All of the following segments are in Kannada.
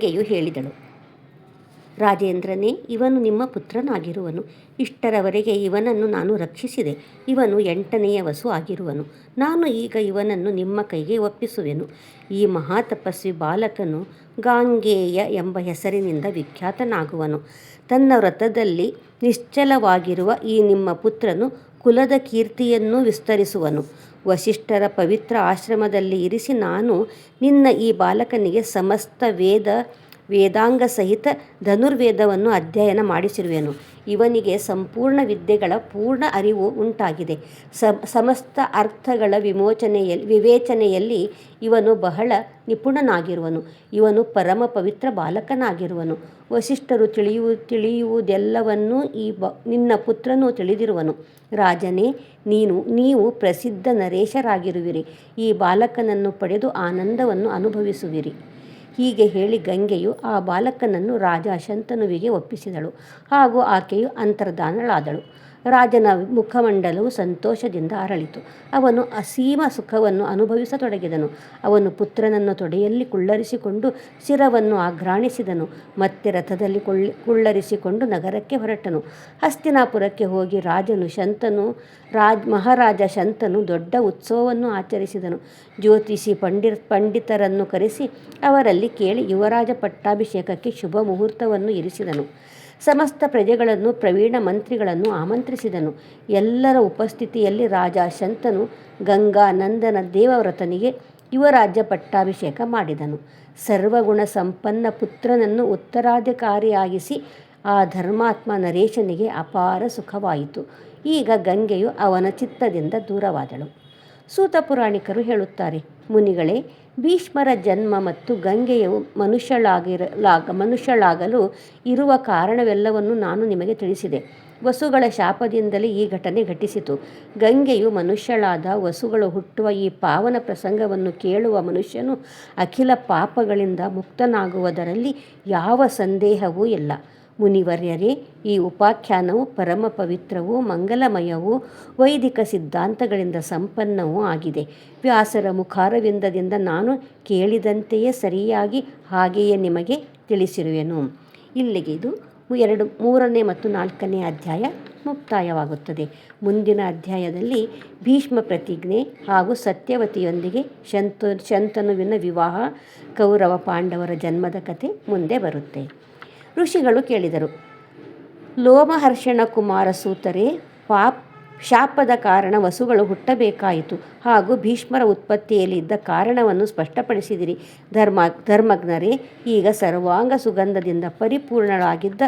ಗಂಗೆಯು ಹೇಳಿದಳು. ರಾಜೇಂದ್ರನೇ, ಇವನು ನಿಮ್ಮ ಪುತ್ರನಾಗಿರುವನು. ಇಷ್ಟರವರೆಗೆ ಇವನನ್ನು ನಾನು ರಕ್ಷಿಸಿದೆ. ಇವನು ಎಂಟನೆಯ ವಸು ಆಗಿರುವನು. ನಾನು ಈಗ ಇವನನ್ನು ನಿಮ್ಮ ಕೈಗೆ ಒಪ್ಪಿಸುವೆನು. ಈ ಮಹಾತಪಸ್ವಿ ಬಾಲಕನು ಗಾಂಗೇಯ ಎಂಬ ಹೆಸರಿನಿಂದ ವಿಖ್ಯಾತನಾಗುವನು. ತನ್ನ ವ್ರತದಲ್ಲಿ ನಿಶ್ಚಲವಾಗಿರುವ ಈ ನಿಮ್ಮ ಪುತ್ರನು ಕುಲದ ಕೀರ್ತಿಯನ್ನೂ ವಿಸ್ತರಿಸುವನು. ವಸಿಷ್ಠರ ಪವಿತ್ರ ಆಶ್ರಮದಲ್ಲಿ ಇರಿಸಿ ನಾನು ನಿನ್ನ ಈ ಬಾಲಕನಿಗೆ ಸಮಸ್ತ ವೇದ ವೇದಾಂಗ ಸಹಿತ ಧನುರ್ವೇದವನ್ನು ಅಧ್ಯಯನ ಮಾಡಿಸಿರುವೆನು. ಇವನಿಗೆ ಸಂಪೂರ್ಣ ವಿದ್ಯೆಗಳ ಪೂರ್ಣ ಅರಿವು ಉಂಟಾಗಿದೆ. ಸಮಸ್ತ ಅರ್ಥಗಳ ವಿಮೋಚನೆಯಲ್ಲಿ ವಿವೇಚನೆಯಲ್ಲಿ ಇವನು ಬಹಳ ನಿಪುಣನಾಗಿರುವನು. ಇವನು ಪರಮ ಪವಿತ್ರ ಬಾಲಕನಾಗಿರುವನು. ವಸಿಷ್ಠರು ತಿಳಿಯು, ತಿಳಿಯುವುದೆಲ್ಲವನ್ನೂ ಈ ಬ, ನಿನ್ನ ಪುತ್ರನು ತಿಳಿದಿರುವನು. ರಾಜನೇ, ನೀನು, ನೀವು ಪ್ರಸಿದ್ಧ ನರೇಶರಾಗಿರುವಿರಿ. ಈ ಬಾಲಕನನ್ನು ಪಡೆದು ಆನಂದವನ್ನು ಅನುಭವಿಸುವಿರಿ. ಹೀಗೆ ಹೇಳಿ ಗಂಗೆಯು ಆ ಬಾಲಕನನ್ನು ರಾಜ ಶಂತನುವಿಗೆ ಒಪ್ಪಿಸಿದಳು ಹಾಗೂ ಆಕೆಯು ಅಂತರ್ಧಾನಳಾದಳು. ರಾಜನ ಮುಖಮಂಡಲವು ಸಂತೋಷದಿಂದ ಅರಳಿತು. ಅವನು ಅಸೀಮ ಸುಖವನ್ನು ಅನುಭವಿಸತೊಡಗಿದನು. ಅವನು ಪುತ್ರನನ್ನು ತೊಡೆಯಲ್ಲಿ ಕುಳ್ಳರಿಸಿಕೊಂಡು ಶಿರವನ್ನು ಆಘ್ರಾಣಿಸಿದನು. ಮತ್ತೆ ರಥದಲ್ಲಿ ಕುಳ್ಳ, ಕುಳ್ಳರಿಸಿಕೊಂಡು ನಗರಕ್ಕೆ ಹೊರಟನು. ಹಸ್ತಿನಾಪುರಕ್ಕೆ ಹೋಗಿ ರಾಜನು ಶಂತನು, ರಾಜ್, ಮಹಾರಾಜ ಶಂತನು ದೊಡ್ಡ ಉತ್ಸವವನ್ನು ಆಚರಿಸಿದನು. ಜ್ಯೋತಿಷಿ ಪಂಡಿ ಪಂಡಿತರನ್ನು ಕರೆಸಿ ಅವರಲ್ಲಿ ಕೇಳಿ ಯುವರಾಜ ಪಟ್ಟಾಭಿಷೇಕಕ್ಕೆ ಶುಭ ಮುಹೂರ್ತವನ್ನು ಇರಿಸಿದನು. ಸಮಸ್ತ ಪ್ರಜೆಗಳನ್ನು, ಪ್ರವೀಣ ಮಂತ್ರಿಗಳನ್ನು ಆಮಂತ್ರಿಸಿದನು. ಎಲ್ಲರ ಉಪಸ್ಥಿತಿಯಲ್ಲಿ ರಾಜ ಶಂತನು ಗಂಗಾ ನಂದನ ದೇವವ್ರತನಿಗೆ ಯುವರಾಜ್ಯ ಪಟ್ಟಾಭಿಷೇಕ ಮಾಡಿದನು. ಸರ್ವಗುಣ ಸಂಪನ್ನ ಪುತ್ರನನ್ನು ಉತ್ತರಾಧಿಕಾರಿಯಾಗಿಸಿ ಆ ಧರ್ಮಾತ್ಮ ನರೇಶನಿಗೆ ಅಪಾರ ಸುಖವಾಯಿತು. ಈಗ ಗಂಗೆಯು ಅವನ ಚಿತ್ತದಿಂದ ದೂರವಾದಳು. ಸೂತ ಪುರಾಣಿಕರು ಹೇಳುತ್ತಾರೆ, ಮುನಿಗಳೇ ಭೀಷ್ಮರ ಜನ್ಮ ಮತ್ತು ಗಂಗೆಯು ಮನುಷ್ಯಳಾಗಿರಲಾಗ ಮನುಷ್ಯಳಾಗಲು ಇರುವ ಕಾರಣವೆಲ್ಲವನ್ನು ನಾನು ನಿಮಗೆ ತಿಳಿಸಿದೆ. ವಸುಗಳ ಶಾಪದಿಂದಲೇ ಈ ಘಟನೆ ಘಟಿಸಿತು. ಗಂಗೆಯು ಮನುಷ್ಯಳಾದ ವಸುಗಳು ಹುಟ್ಟುವ ಈ ಪಾವನ ಪ್ರಸಂಗವನ್ನು ಕೇಳುವ ಮನುಷ್ಯನು ಅಖಿಲ ಪಾಪಗಳಿಂದ ಮುಕ್ತನಾಗುವುದರಲ್ಲಿ ಯಾವ ಸಂದೇಹವೂ ಇಲ್ಲ. ಮುನಿವರ್ಯರೇ, ಈ ಉಪಾಖ್ಯಾನವು ಪರಮ ಪವಿತ್ರವೂ ಮಂಗಲಮಯವೂ ವೈದಿಕ ಸಿದ್ಧಾಂತಗಳಿಂದ ಸಂಪನ್ನವೂ ಆಗಿದೆ. ವ್ಯಾಸರ ಮುಖಾರವಿಂದದಿಂದ ನಾನು ಕೇಳಿದಂತೆಯೇ ಸರಿಯಾಗಿ ಹಾಗೆಯೇ ನಿಮಗೆ ತಿಳಿಸಿರುವೆನು. ಇಲ್ಲಿಗೆ ಇದು ಎರಡು, ಮೂರನೇ ಮತ್ತು ನಾಲ್ಕನೇ ಅಧ್ಯಾಯ ಮುಕ್ತಾಯವಾಗುತ್ತದೆ. ಮುಂದಿನ ಅಧ್ಯಾಯದಲ್ಲಿ ಭೀಷ್ಮ ಪ್ರತಿಜ್ಞೆ ಹಾಗೂ ಸತ್ಯವತಿಯೊಂದಿಗೆ ಶಂತ, ಶಂತನುವಿನ ವಿವಾಹ, ಕೌರವ ಪಾಂಡವರ ಜನ್ಮದ ಕಥೆ ಮುಂದೆ ಬರುತ್ತೆ. ಋಷಿಗಳು ಕೇಳಿದರು. ಲೋಮಹರ್ಷಣ ಕುಮಾರ ಸೂತರೇ, ಪಾಪ್ ಶಾಪದ ಕಾರಣ ವಸುಗಳು ಹುಟ್ಟಬೇಕಾಯಿತು. ಹಾಗೂ ಭೀಷ್ಮರ ಉತ್ಪತ್ತಿಯಲ್ಲಿ ಇದ್ದ ಕಾರಣವನ್ನು ಸ್ಪಷ್ಟಪಡಿಸಿದಿರಿ. ಧರ್ಮ, ಧರ್ಮಜ್ಞರೇ, ಈಗ ಸರ್ವಾಂಗ ಸುಗಂಧದಿಂದ ಪರಿಪೂರ್ಣಳಾಗಿದ್ದ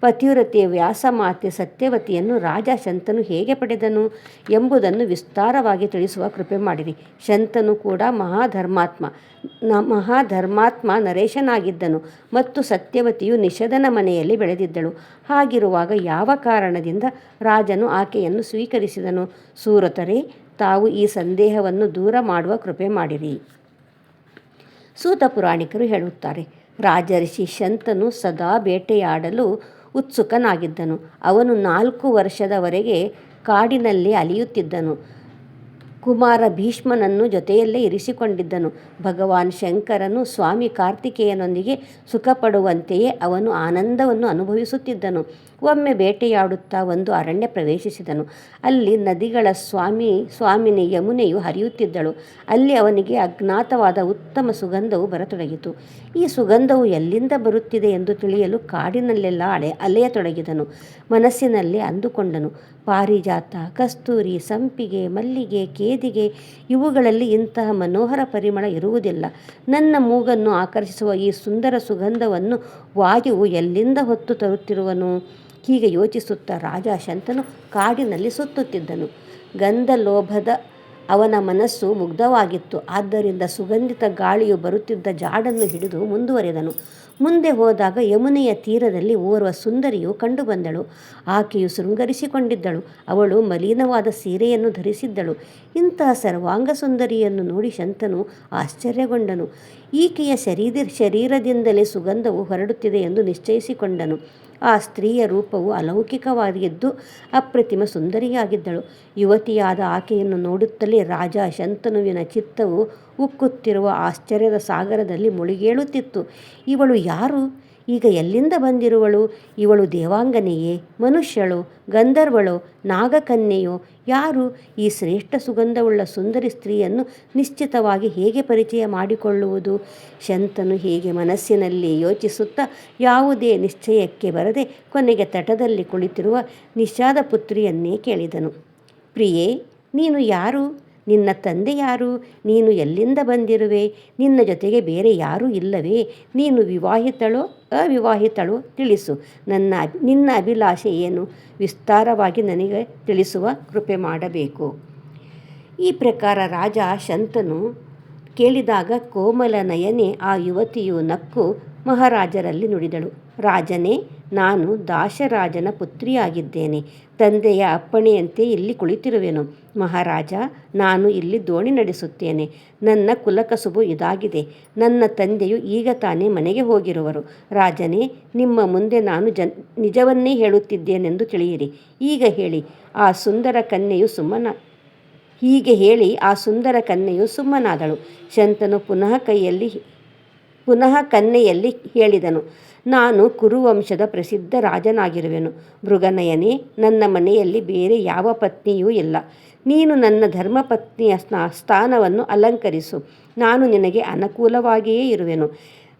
ಪತಿವ್ರತೆಯ ವ್ಯಾಸಮಾತೆ ಸತ್ಯವತಿಯನ್ನು ರಾಜ ಶಂತನು ಹೇಗೆ ಪಡೆದನು ಎಂಬುದನ್ನು ವಿಸ್ತಾರವಾಗಿ ತಿಳಿಸುವ ಕೃಪೆ ಮಾಡಿರಿ. ಶಂತನು ಕೂಡ ಮಹಾಧರ್ಮಾತ್ಮ. ಮಹಾಧರ್ಮಾತ್ಮ ನರೇಶನಾಗಿದ್ದನು ಮತ್ತು ಸತ್ಯವತಿಯು ನಿಷದನ ಮನೆಯಲ್ಲಿ ಬೆಳೆದಿದ್ದಳು. ಹಾಗಿರುವಾಗ ಯಾವ ಕಾರಣದಿಂದ ರಾಜನು ಆಕೆಯನ್ನು ಸ್ವೀಕರಿಸಿದನು? ಸೂರತರೇ, ತಾವು ಈ ಸಂದೇಹವನ್ನು ದೂರ ಮಾಡುವ ಕೃಪೆ ಮಾಡಿರಿ. ಸೂತ ಪುರಾಣಿಕರು ಹೇಳುತ್ತಾರೆ ರಾಜರ್ಷಿ ಶಂತನು ಸದಾ ಬೇಟೆಯಾಡಲು ಉತ್ಸುಕನಾಗಿದ್ದನು. ಅವನು ನಾಲ್ಕು ವರ್ಷದವರೆಗೆ ಕಾಡಿನಲ್ಲಿ ಅಲಿಯುತ್ತಿದ್ದನು. ಕುಮಾರ ಭೀಷ್ಮನನ್ನು ಜೊತೆಯಲ್ಲೇ ಇರಿಸಿಕೊಂಡಿದ್ದನು. ಭಗವಾನ್ ಶಂಕರನು ಸ್ವಾಮಿ ಕಾರ್ತಿಕೇಯನೊಂದಿಗೆ ಸುಖಪಡುವಂತೆಯೇ ಅವನು ಆನಂದವನ್ನು ಅನುಭವಿಸುತ್ತಿದ್ದನು. ಒಮ್ಮೆ ಬೇಟೆಯಾಡುತ್ತಾ ಒಂದು ಅರಣ್ಯ ಪ್ರವೇಶಿಸಿದನು. ಅಲ್ಲಿ ನದಿಗಳ ಸ್ವಾಮಿ, ಸ್ವಾಮಿನಿ ಯಮುನೆಯು ಹರಿಯುತ್ತಿದ್ದಳು. ಅಲ್ಲಿ ಅವನಿಗೆ ಅಜ್ಞಾತವಾದ ಉತ್ತಮ ಸುಗಂಧವು ಬರತೊಡಗಿತು. ಈ ಸುಗಂಧವು ಎಲ್ಲಿಂದ ಬರುತ್ತಿದೆ ಎಂದು ತಿಳಿಯಲು ಕಾಡಿನಲ್ಲೆಲ್ಲ ಅಳೆ ಅಲೆಯತೊಡಗಿದನು ಮನಸ್ಸಿನಲ್ಲಿ ಅಂದುಕೊಂಡನು, ಪಾರಿಜಾತ, ಕಸ್ತೂರಿ, ಸಂಪಿಗೆ, ಮಲ್ಲಿಗೆ, ಕೇದಿಗೆ, ಇವುಗಳಲ್ಲಿ ಇಂತಹ ಮನೋಹರ ಪರಿಮಳ ಇರುವುದಿಲ್ಲ. ನನ್ನ ಮೂಗನ್ನು ಆಕರ್ಷಿಸುವ ಈ ಸುಂದರ ಸುಗಂಧವನ್ನು ವಾಯುವು ಎಲ್ಲಿಂದ ಹೊತ್ತು ತರುತ್ತಿರುವನು? ಹೀಗೆ ಯೋಚಿಸುತ್ತಾ ರಾಜ ಶಂತನು ಕಾಡಿನಲ್ಲಿ ಸುತ್ತುತ್ತಿದ್ದನು. ಗಂಧ ಲೋಭದ ಅವನ ಮನಸ್ಸು ಮುಗ್ಧವಾಗಿತ್ತು. ಆದ್ದರಿಂದ ಸುಗಂಧಿತ ಗಾಳಿಯು ಬರುತ್ತಿದ್ದ ಜಾಡನ್ನು ಹಿಡಿದು ಮುಂದುವರೆದನು. ಮುಂದೆ ಹೋದಾಗ ಯಮುನೆಯ ತೀರದಲ್ಲಿ ಓರ್ವ ಸುಂದರಿಯು ಕಂಡುಬಂದಳು. ಆಕೆಯು ಶೃಂಗರಿಸಿಕೊಂಡಿದ್ದಳು. ಅವಳು ಮಲೀನವಾದ ಸೀರೆಯನ್ನು ಧರಿಸಿದ್ದಳು. ಇಂತಹ ಸರ್ವಾಂಗ ಸುಂದರಿಯನ್ನು ನೋಡಿ ಶಂತನು ಆಶ್ಚರ್ಯಗೊಂಡನು. ಈಕೆಯ ಶರೀರ ಶರೀರದಿಂದಲೇ ಸುಗಂಧವು ಹೊರಡುತ್ತಿದೆ ಎಂದು ನಿಶ್ಚಯಿಸಿಕೊಂಡನು. ಆ ಸ್ತ್ರೀಯ ರೂಪವು ಅಲೌಕಿಕವಾಗಿದ್ದು ಅಪ್ರತಿಮ ಸುಂದರಿಯಾಗಿದ್ದಳು. ಯುವತಿಯಾದ ಆಕೆಯನ್ನು ನೋಡುತ್ತಲೇ ರಾಜ ಶಂತನುವಿನ ಚಿತ್ತವು ಉಕ್ಕುತ್ತಿರುವ ಆಶ್ಚರ್ಯದ ಸಾಗರದಲ್ಲಿ ಮುಳುಗೇಳುತ್ತಿತ್ತು. ಇವಳು ಯಾರು? ಈಗ ಎಲ್ಲಿಂದ ಬಂದಿರುವಳು? ಇವಳು ದೇವಾಂಗನೆಯೇ? ಮನುಷ್ಯಳು? ಗಂಧರ್ವಳೋ? ನಾಗಕನ್ಯೆಯೋ? ಯಾರು? ಈ ಶ್ರೇಷ್ಠ ಸುಗಂಧವುಳ್ಳ ಸುಂದರಿ ಸ್ತ್ರೀಯನ್ನು ನಿಶ್ಚಿತವಾಗಿ ಹೇಗೆ ಪರಿಚಯ ಮಾಡಿಕೊಳ್ಳುವುದು? ಶಂತನು ಹೇಗೆ ಮನಸ್ಸಿನಲ್ಲಿ ಯೋಚಿಸುತ್ತಾ ಯಾವುದೇ ನಿಶ್ಚಯಕ್ಕೆ ಬರದೆ ಕೊನೆಗೆ ತಟದಲ್ಲಿ ಕುಳಿತಿರುವ ನಿಷಾದ ಪುತ್ರಿಯನ್ನೇ ಕೇಳಿದನು. ಪ್ರಿಯೇ, ನೀನು ಯಾರು? ನಿನ್ನ ತಂದೆ ಯಾರು? ನೀನು ಎಲ್ಲಿಂದ ಬಂದಿರುವೆ? ನಿನ್ನ ಜೊತೆಗೆ ಬೇರೆ ಯಾರೂ ಇಲ್ಲವೇ? ನೀನು ವಿವಾಹಿತಳೋ ಅವಿವಾಹಿತಳೋ? ತಿಳಿಸು. ನನ್ನ ನಿನ್ನ ಅಭಿಲಾಷೆ ಏನು? ವಿಸ್ತಾರವಾಗಿ ನನಗೆ ತಿಳಿಸುವ ಕೃಪೆ ಮಾಡಬೇಕು. ಈ ಪ್ರಕಾರ ರಾಜ ಶಂತನು ಕೇಳಿದಾಗ ಕೋಮಲ ನಯನೆ ಆ ಯುವತಿಯು ನಕ್ಕು ಮಹಾರಾಜರಲ್ಲಿ ನುಡಿದಳು. ರಾಜನೇ, ನಾನು ದಾಶರಾಜನ ಪುತ್ರಿಯಾಗಿದ್ದೇನೆ. ತಂದೆಯ ಅಪ್ಪಣೆಯಂತೆ ಇಲ್ಲಿ ಕುಳಿತಿರುವೆನು. ಮಹಾರಾಜ, ನಾನು ಇಲ್ಲಿ ದೋಣಿ ನಡೆಸುತ್ತೇನೆ. ನನ್ನ ಕುಲಕಸುಬು ಇದಾಗಿದೆ. ನನ್ನ ತಂದೆಯು ಈಗ ತಾನೇ ಮನೆಗೆ ಹೋಗಿರುವರು. ರಾಜನೇ, ನಿಮ್ಮ ಮುಂದೆ ನಾನು ಜನ್, ನಿಜವನ್ನೇ ಹೇಳುತ್ತಿದ್ದೇನೆಂದು ತಿಳಿಯಿರಿ. ಈಗ ಹೇಳಿ, ಆ ಸುಂದರ ಕನ್ಯೆಯು ಸುಮ್ಮನ, ಹೀಗೆ ಹೇಳಿ ಆ ಸುಂದರ ಕನ್ಯೆಯು ಸುಮ್ಮನಾದಳು. ಶಂತನು ಪುನಃ ಕೈಯಲ್ಲಿ ಪುನಃ ಕನ್ನೆಯಲ್ಲಿ ಹೇಳಿದನು, ನಾನು ಕುರುವಂಶದ ಪ್ರಸಿದ್ಧ ರಾಜನಾಗಿರುವೆನು. ಮೃಗನಯನೇ, ನನ್ನ ಮನೆಯಲ್ಲಿ ಬೇರೆ ಯಾವ ಪತ್ನಿಯೂ ಇಲ್ಲ. ನೀನು ನನ್ನ ಧರ್ಮಪತ್ನಿಯ ಸ್ಥಾನವನ್ನು ಅಲಂಕರಿಸು. ನಾನು ನಿನಗೆ ಅನುಕೂಲವಾಗಿಯೇ ಇರುವೆನು.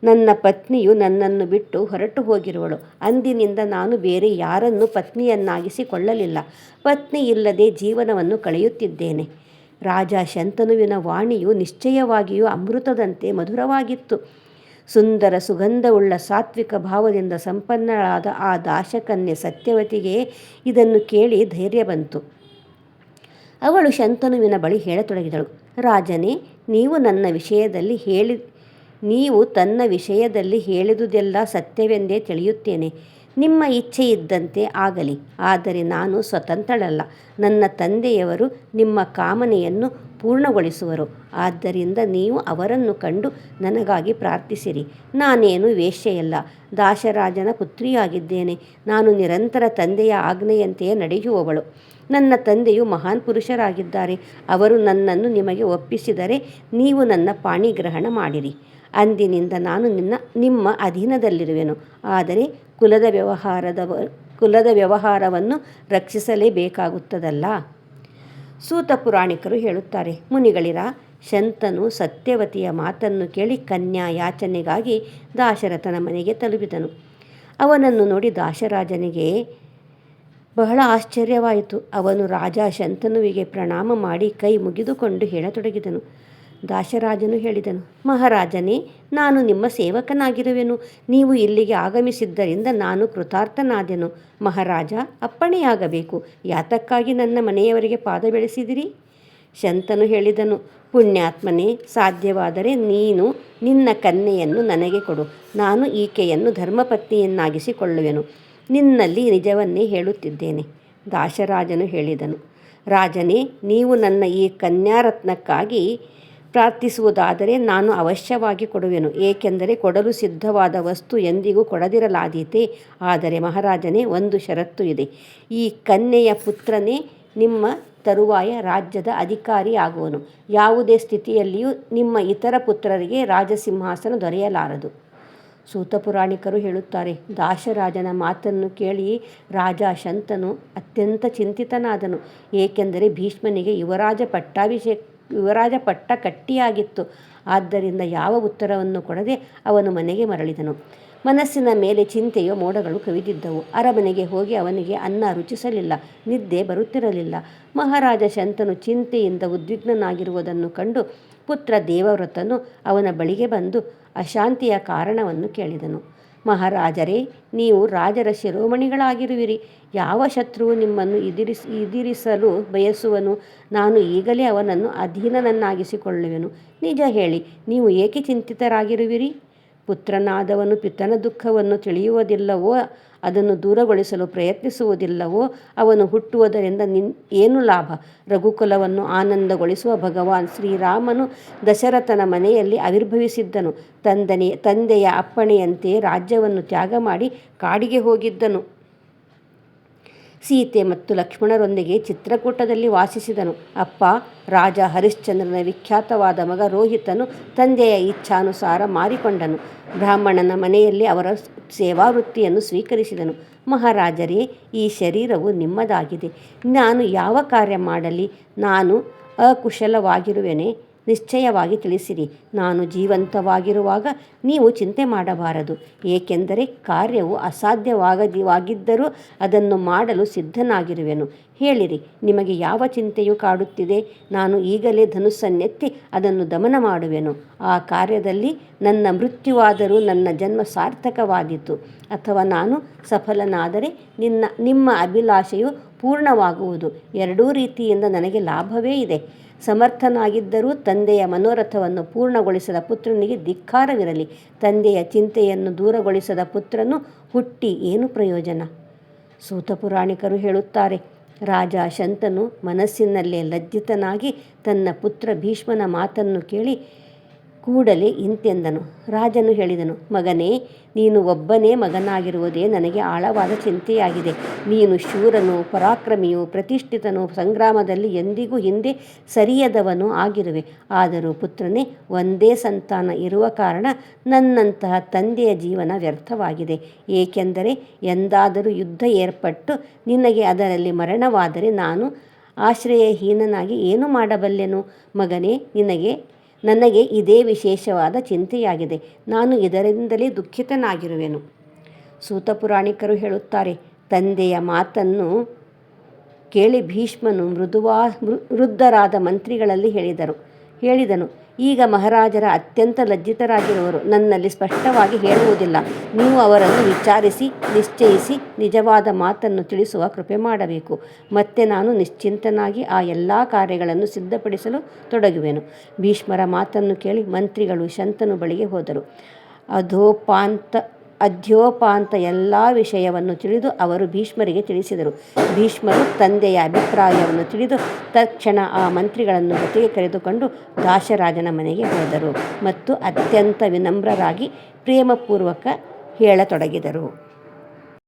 ನನ್ನ ಪತ್ನಿಯು ನನ್ನನ್ನು ಬಿಟ್ಟು ಹೊರಟು ಹೋಗಿರುವಳು. ಅಂದಿನಿಂದ ನಾನು ಬೇರೆ ಯಾರನ್ನು ಪತ್ನಿಯನ್ನಾಗಿಸಿಕೊಳ್ಳಲಿಲ್ಲ. ಪತ್ನಿ ಇಲ್ಲದೆ ಜೀವನವನ್ನು ಕಳೆಯುತ್ತಿದ್ದೇನೆ. ರಾಜ ಶಂತನುವಿನ ವಾಣಿಯು ನಿಶ್ಚಯವಾಗಿಯೂ ಅಮೃತದಂತೆ ಮಧುರವಾಗಿತ್ತು. ಸುಂದರ ಸುಗಂಧವುಳ್ಳ ಸಾತ್ವಿಕ ಭಾವದಿಂದ ಸಂಪನ್ನಳಾದ ಆ ದಾಶಕನ್ಯೆ ಸತ್ಯವತಿಗೆ ಇದನ್ನು ಕೇಳಿ ಧೈರ್ಯ ಬಂತು. ಅವಳು ಶಂತನುವಿನ ಬಳಿ ಹೇಳತೊಡಗಿದಳು. ರಾಜನೇ, ನೀವು ನನ್ನ ವಿಷಯದಲ್ಲಿ ಹೇಳಿ, ನೀವು ತನ್ನ ವಿಷಯದಲ್ಲಿ ಹೇಳಿದುದೆಲ್ಲ ಸತ್ಯವೆಂದೇ ತಿಳಿಯುತ್ತೇನೆ. ನಿಮ್ಮ ಇಚ್ಛೆ ಇದ್ದಂತೆ ಆಗಲಿ. ಆದರೆ ನಾನು ಸ್ವತಂತ್ರಳಲ್ಲ. ನನ್ನ ತಂದೆಯವರು ನಿಮ್ಮ ಕಾಮನೆಯನ್ನು ಪೂರ್ಣಗೊಳಿಸುವರು. ಆದ್ದರಿಂದ ನೀವು ಅವರನ್ನು ಕಂಡು ನನಗಾಗಿ ಪ್ರಾರ್ಥಿಸಿರಿ. ನಾನೇನು ವೇಶ್ಯೆಯಲ್ಲ. ದಾಶರಾಜನ ಪುತ್ರಿಯಾಗಿದ್ದೇನೆ. ನಾನು ನಿರಂತರ ತಂದೆಯ ಆಜ್ಞೆಯಂತೆಯೇ ನಡೆಯುವವಳು. ನನ್ನ ತಂದೆಯು ಮಹಾನ್ ಪುರುಷರಾಗಿದ್ದಾರೆ. ಅವರು ನನ್ನನ್ನು ನಿಮಗೆ ಒಪ್ಪಿಸಿದರೆ ನೀವು ನನ್ನ ಪಾಣಿಗ್ರಹಣ ಮಾಡಿರಿ. ಅಂದಿನಿಂದ ನಾನು ನಿನ್ನ, ನಿಮ್ಮ ಅಧೀನದಲ್ಲಿರುವೆನು. ಆದರೆ ಕುಲದ ವ್ಯವಹಾರದ ಕುಲದ ವ್ಯವಹಾರವನ್ನು ರಕ್ಷಿಸಲೇಬೇಕಾಗುತ್ತದಲ್ಲ? ಸೂತ ಪುರಾಣಿಕರು ಹೇಳುತ್ತಾರೆ, ಮುನಿಗಳಿರ, ಶಂತನು ಸತ್ಯವತಿಯ ಮಾತನ್ನು ಕೇಳಿ ಕನ್ಯಾ ಯಾಚನೆಗಾಗಿ ದಾಶರಥನ ಮನೆಗೆ ತಲುಪಿದನು. ಅವನನ್ನು ನೋಡಿ ದಾಶರಾಜನಿಗೆ ಬಹಳ ಆಶ್ಚರ್ಯವಾಯಿತು. ಅವನು ರಾಜ ಶಂತನುವಿಗೆ ಪ್ರಣಾಮ ಮಾಡಿ ಕೈ ಮುಗಿದುಕೊಂಡು ಹೇಳತೊಡಗಿದನು. ದಾಶರಾಜನು ಹೇಳಿದನು, ಮಹಾರಾಜನೇ, ನಾನು ನಿಮ್ಮ ಸೇವಕನಾಗಿರುವೆನು. ನೀವು ಇಲ್ಲಿಗೆ ಆಗಮಿಸಿದ್ದರಿಂದ ನಾನು ಕೃತಾರ್ಥನಾದೆನು. ಮಹಾರಾಜ, ಅಪ್ಪಣೆಯಾಗಬೇಕು. ಯಾತಕ್ಕಾಗಿ ನನ್ನ ಮನೆಯವರಿಗೆ ಪಾದ ಬೆಳೆಸಿದಿರಿ? ಶಂತನು ಹೇಳಿದನು, ಪುಣ್ಯಾತ್ಮನೇ, ಸಾಧ್ಯವಾದರೆ ನೀನು ನಿನ್ನ ಕನ್ಯೆಯನ್ನು ನನಗೆ ಕೊಡು. ನಾನು ಈಕೆಯನ್ನು ಧರ್ಮಪತ್ನಿಯನ್ನಾಗಿಸಿಕೊಳ್ಳುವೆನು. ನಿನ್ನಲ್ಲಿ ನಿಜವನ್ನೇ ಹೇಳುತ್ತಿದ್ದೇನೆ. ದಾಶರಾಜನು ಹೇಳಿದನು, ರಾಜನೇ, ನೀವು ನನ್ನ ಈ ಕನ್ಯಾರತ್ನಕ್ಕಾಗಿ ಪ್ರಾರ್ಥಿಸುವುದಾದರೆ ನಾನು ಅವಶ್ಯವಾಗಿ ಕೊಡುವೆನು, ಏಕೆಂದರೆ ಕೊಡಲು ಸಿದ್ಧವಾದ ವಸ್ತು ಎಂದಿಗೂ ಕೊಡದಿರಲಾದೀತೆ. ಆದರೆ ಮಹಾರಾಜನೇ, ಒಂದು ಷರತ್ತು ಇದೆ. ಈ ಕನ್ಯೆಯ ಪುತ್ರನೇ ನಿಮ್ಮ ತರುವಾಯ ರಾಜ್ಯದ ಅಧಿಕಾರಿ ಆಗುವನು ಯಾವುದೇ ಸ್ಥಿತಿಯಲ್ಲಿಯೂ ನಿಮ್ಮ ಇತರ ಪುತ್ರರಿಗೆ ರಾಜಸಿಂಹಾಸನ ದೊರೆಯಲಾರದು. ಸೂತ ಪುರಾಣಿಕರು ಹೇಳುತ್ತಾರೆ, ದಾಶರಾಜನ ಮಾತನ್ನು ಕೇಳಿ ರಾಜ ಶಂತನು ಅತ್ಯಂತ ಚಿಂತಿತನಾದನು. ಏಕೆಂದರೆ ಭೀಷ್ಮನಿಗೆ ಯುವರಾಜ ಪಟ್ಟಾಭಿಷೇಕ ಯುವರಾಜ ಪಟ್ಟ ಕಟ್ಟಿಯಾಗಿತ್ತು. ಆದ್ದರಿಂದ ಯಾವ ಉತ್ತರವನ್ನು ಕೊಡದೆ ಅವನು ಮನೆಗೆ ಮರಳಿದನು. ಮನಸ್ಸಿನ ಮೇಲೆ ಚಿಂತೆಯ ಮೋಡಗಳು ಕವಿದಿದ್ದವು. ಅರಮನೆಗೆ ಹೋಗಿ ಅವನಿಗೆ ಅನ್ನ ರುಚಿಸಲಿಲ್ಲ. ನಿದ್ದೆ ಬರುತ್ತಿರಲಿಲ್ಲ. ಮಹಾರಾಜ ಶಂತನು ಚಿಂತೆಯಿಂದ ಉದ್ವಿಗ್ನನಾಗಿರುವುದನ್ನು ಕಂಡು ಪುತ್ರ ದೇವವ್ರತನು ಅವನ ಬಳಿಗೆ ಬಂದು ಅಶಾಂತಿಯ ಕಾರಣವನ್ನು ಕೇಳಿದನು. ಮಹಾರಾಜರೇ, ನೀವು ರಾಜರ ಶಿರೋಮಣಿಗಳಾಗಿರುವಿರಿ. ಯಾವ ಶತ್ರುವು ನಿಮ್ಮನ್ನು ಎದುರಿಸಿ ಇದಿರಿಸಲು ಬಯಸುವನು? ನಾನು ಈಗಲೇ ಅವನನ್ನು ಅಧೀನನನ್ನಾಗಿಸಿಕೊಳ್ಳುವೆನು. ನಿಜ ಹೇಳಿ, ನೀವು ಏಕೆ ಚಿಂತಿತರಾಗಿರುವಿರಿ? ಪುತ್ರನಾದವನು ಪಿತನ ದುಃಖವನ್ನು ತಿಳಿಯುವುದಿಲ್ಲವೋ, ಅದನ್ನು ದೂರಗೊಳಿಸಲು ಪ್ರಯತ್ನಿಸುವುದಿಲ್ಲವೋ, ಅವನು ಹುಟ್ಟುವುದರಿಂದ ನಿನ್ ಏನು ಲಾಭ? ರಘುಕುಲವನ್ನು ಆನಂದಗೊಳಿಸುವ ಭಗವಾನ್ ಶ್ರೀರಾಮನು ದಶರಥನ ಮನೆಯಲ್ಲಿ ಆವಿರ್ಭವಿಸಿದ್ದನು. ತಂದನೆ, ತಂದೆಯ ಅಪ್ಪಣೆಯಂತೆ ರಾಜ್ಯವನ್ನು ತ್ಯಾಗ ಮಾಡಿ ಕಾಡಿಗೆ ಹೋಗಿದ್ದನು. ಸೀತೆ ಮತ್ತು ಲಕ್ಷ್ಮಣರೊಂದಿಗೆ ಚಿತ್ರಕೂಟದಲ್ಲಿ ವಾಸಿಸಿದನು. ಅಪ್ಪ ರಾಜ ಹರಿಶ್ಚಂದ್ರನ ವಿಖ್ಯಾತವಾದ ಮಗ ರೋಹಿತನು ತಂದೆಯ ಇಚ್ಛಾನುಸಾರ ಮಾರಿಕೊಂಡನು. ಬ್ರಾಹ್ಮಣನ ಮನೆಯಲ್ಲಿ ಅವರ ಸೇವಾವೃತ್ತಿಯನ್ನು ಸ್ವೀಕರಿಸಿದನು. ಮಹಾರಾಜರೇ, ಈ ಶರೀರವು ನಿಮ್ಮದಾಗಿದೆ. ನಾನು ಯಾವ ಕಾರ್ಯ ಮಾಡಲಿ? ನಾನು ಅಕುಶಲವಾಗಿರುವೆನೆ? ನಿಶ್ಚಯವಾಗಿ ತಿಳಿಸಿರಿ. ನಾನು ಜೀವಂತವಾಗಿರುವಾಗ ನೀವು ಚಿಂತೆ ಮಾಡಬಾರದು, ಏಕೆಂದರೆ ಕಾರ್ಯವು ಅಸಾಧ್ಯವಾಗದಿವಾಗಿದ್ದರೂ ಅದನ್ನು ಮಾಡಲು ಸಿದ್ಧನಾಗಿರುವೆನು. ಹೇಳಿರಿ, ನಿಮಗೆ ಯಾವ ಚಿಂತೆಯು ಕಾಡುತ್ತಿದೆ? ನಾನು ಈಗಲೇ ಧನುಸ್ಸನ್ನೆತ್ತಿ ಅದನ್ನು ದಮನ ಮಾಡುವೆನು. ಆ ಕಾರ್ಯದಲ್ಲಿ ನನ್ನ ಮೃತ್ಯುವಾದರೂ ನನ್ನ ಜನ್ಮ ಸಾರ್ಥಕವಾದೀತು, ಅಥವಾ ನಾನು ಸಫಲನಾದರೆ ನಿನ್ನ ನಿಮ್ಮ ಅಭಿಲಾಷೆಯು ಪೂರ್ಣವಾಗುವುದು. ಎರಡೂ ರೀತಿಯಿಂದ ನನಗೆ ಲಾಭವೇ ಇದೆ. ಸಮರ್ಥನಾಗಿದ್ದರೂ ತಂದೆಯ ಮನೋರಥವನ್ನು ಪೂರ್ಣಗೊಳಿಸದ ಪುತ್ರನಿಗೆ ಧಿಕ್ಕಾರವಿರಲಿ. ತಂದೆಯ ಚಿಂತೆಯನ್ನು ದೂರಗೊಳಿಸದ ಪುತ್ರನು ಹುಟ್ಟಿ ಏನು ಪ್ರಯೋಜನ? ಸೂತ ಪುರಾಣಿಕರು ಹೇಳುತ್ತಾರೆ, ರಾಜ ಶಂತನು ಮನಸ್ಸಿನಲ್ಲೇ ಲಜ್ಜಿತನಾಗಿ ತನ್ನ ಪುತ್ರ ಭೀಷ್ಮನ ಮಾತನ್ನು ಕೇಳಿ ಕೂಡಲೇ ಇಂತೆಂದನು. ರಾಜನು ಹೇಳಿದನು, ಮಗನೇ, ನೀನು ಒಬ್ಬನೇ ಮಗನಾಗಿರುವುದೇ ನನಗೆ ಆಳವಾದ ಚಿಂತೆಯಾಗಿದೆ. ನೀನು ಶೂರನು ಪರಾಕ್ರಮಿಯು ಪ್ರತಿಷ್ಠಿತನು ಸಂಗ್ರಾಮದಲ್ಲಿ ಎಂದಿಗೂ ಹಿಂದೆ ಸರಿಯದವನು ಆಗಿರುವೆ. ಆದರೂ ಪುತ್ರನೇ, ಒಂದೇ ಸಂತಾನ ಇರುವ ಕಾರಣ ನನ್ನಂತಹ ತಂದೆಯ ಜೀವನ ವ್ಯರ್ಥವಾಗಿದೆ. ಏಕೆಂದರೆ ಎಂದಾದರೂ ಯುದ್ಧ ಏರ್ಪಟ್ಟು ನಿನಗೆ ಅದರಲ್ಲಿ ಮರಣವಾದರೆ ನಾನು ಆಶ್ರಯಹೀನನಾಗಿ ಏನು ಮಾಡಬಲ್ಲೆನು? ಮಗನೇ, ನನಗೆ ಇದೇ ವಿಶೇಷವಾದ ಚಿಂತೆಯಾಗಿದೆ. ನಾನು ಇದರಿಂದಲೇ ದುಃಖಿತನಾಗಿರುವೆನು. ಸೂತ ಪುರಾಣಿಕರು ಹೇಳುತ್ತಾರೆ, ತಂದೆಯ ಮಾತನ್ನು ಕೇಳಿ ಭೀಷ್ಮನು ವೃದ್ಧರಾದ ಮಂತ್ರಿಗಳಲ್ಲಿ ಹೇಳಿದರು ಹೇಳಿದನು, ಈಗ ಮಹಾರಾಜರ ಅತ್ಯಂತ ಲಜ್ಜಿತರಾಗಿರುವರು. ನನ್ನಲ್ಲಿ ಸ್ಪಷ್ಟವಾಗಿ ಹೇಳುವುದಿಲ್ಲ. ನೀವು ಅವರನ್ನು ವಿಚಾರಿಸಿ, ನಿಶ್ಚಯಿಸಿ ನಿಜವಾದ ಮಾತನ್ನು ತಿಳಿಸುವ ಕೃಪೆ ಮಾಡಬೇಕು. ಮತ್ತೆ ನಾನು ನಿಶ್ಚಿಂತನಾಗಿ ಆ ಎಲ್ಲ ಕಾರ್ಯಗಳನ್ನು ಸಿದ್ಧಪಡಿಸಲು ತೊಡಗುವೆನು. ಭೀಷ್ಮರ ಮಾತನ್ನು ಕೇಳಿ ಮಂತ್ರಿಗಳು ಶಂತನು ಬಳಿಗೆ ಹೋದರು. ಅಧ್ಯೋಪಾಂತ ಎಲ್ಲ ವಿಷಯವನ್ನು ತಿಳಿದು ಅವರು ಭೀಷ್ಮರಿಗೆ ತಿಳಿಸಿದರು. ಭೀಷ್ಮರು ತಂದೆಯ ಅಭಿಪ್ರಾಯವನ್ನು ತಿಳಿದು ತಕ್ಷಣ ಆ ಮಂತ್ರಿಗಳನ್ನು ಜೊತೆಗೆ ಕರೆದುಕೊಂಡು ದಾಶರಾಜನ ಮನೆಗೆ ಹೋದರು ಮತ್ತು ಅತ್ಯಂತ ವಿನಮ್ರರಾಗಿ ಪ್ರೇಮಪೂರ್ವಕ ಹೇಳತೊಡಗಿದರು.